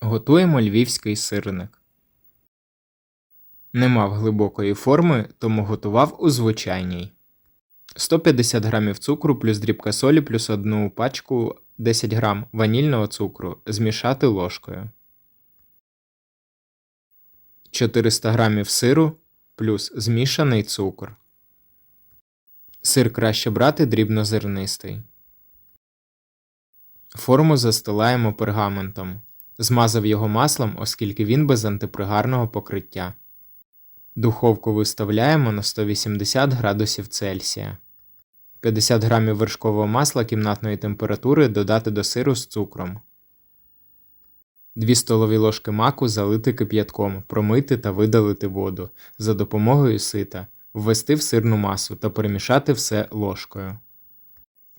Готуємо львівський сирник. Не мав глибокої форми, тому готував у звичайній. 150 г цукру плюс дрібка солі плюс одну пачку 10 г ванільного цукру змішати ложкою. 400 г сиру плюс змішаний цукор. Сир краще брати дрібнозернистий. Форму застилаємо пергаментом. Змазав його маслом, оскільки він без антипригарного покриття. Духовку виставляємо на 180 градусів Цельсія. 50 грамів вершкового масла кімнатної температури додати до сиру з цукром. 2 столові ложки маку залити кип'ятком, промити та видалити воду за допомогою сита, ввести в сирну масу та перемішати все ложкою.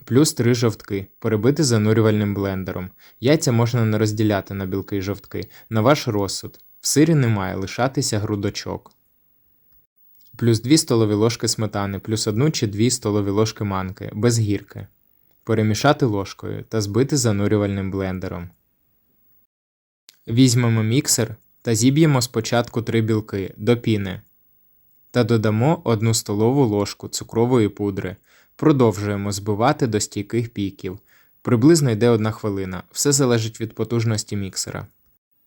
Плюс 3 жовтки, перебити занурювальним блендером. Яйця можна не розділяти на білки і жовтки, на ваш розсуд. В сирі не має лишатися грудочок. Плюс 2 столові ложки сметани, плюс 1 чи 2 столові ложки манки, без гірки. Перемішати ложкою та збити занурювальним блендером. Візьмемо міксер та зіб'ємо спочатку 3 білки до піни. Та додамо 1 столову ложку цукрової пудри. Продовжуємо збивати до стійких піків. Приблизно йде 1 хвилина. Все залежить від потужності міксера.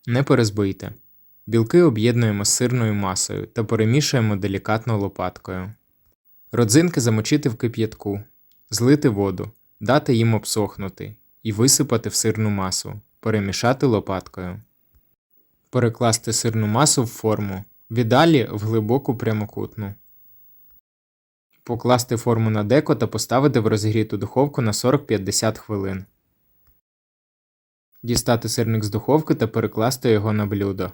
Не перезбийте. Білки об'єднуємо з сирною масою та перемішуємо делікатно лопаткою. Родзинки замочити в кип'ятку, злити воду, дати їм обсохнути і висипати в сирну масу, перемішати лопаткою. Перекласти сирну масу в форму, віддалі в глибоку прямокутну. Покласти форму на деко та поставити в розігріту духовку на 40-50 хвилин. Дістати сирник з духовки та перекласти його на блюдо.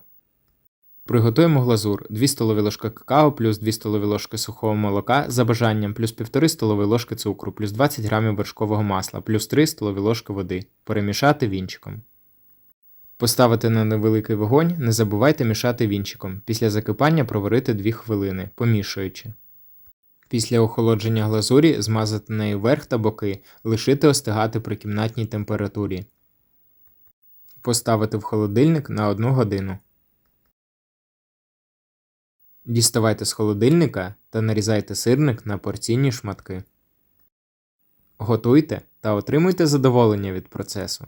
Приготуємо глазур 2 столові ложки какао плюс 2 столові ложки сухого молока за бажанням плюс 1,5 столові ложки цукру плюс 20 г вершкового масла плюс 3 столові ложки води. Перемішати вінчиком. Поставити на невеликий вогонь, не забувайте мішати вінчиком. Після закипання проварити 2 хвилини, помішуючи. Після охолодження глазурі змазати нею верх та боки, лишити остигати при кімнатній температурі. Поставити в холодильник на 1 годину. Діставайте з холодильника та нарізайте сирник на порційні шматки. Готуйте та отримуйте задоволення від процесу.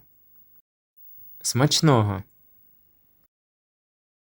Смачного!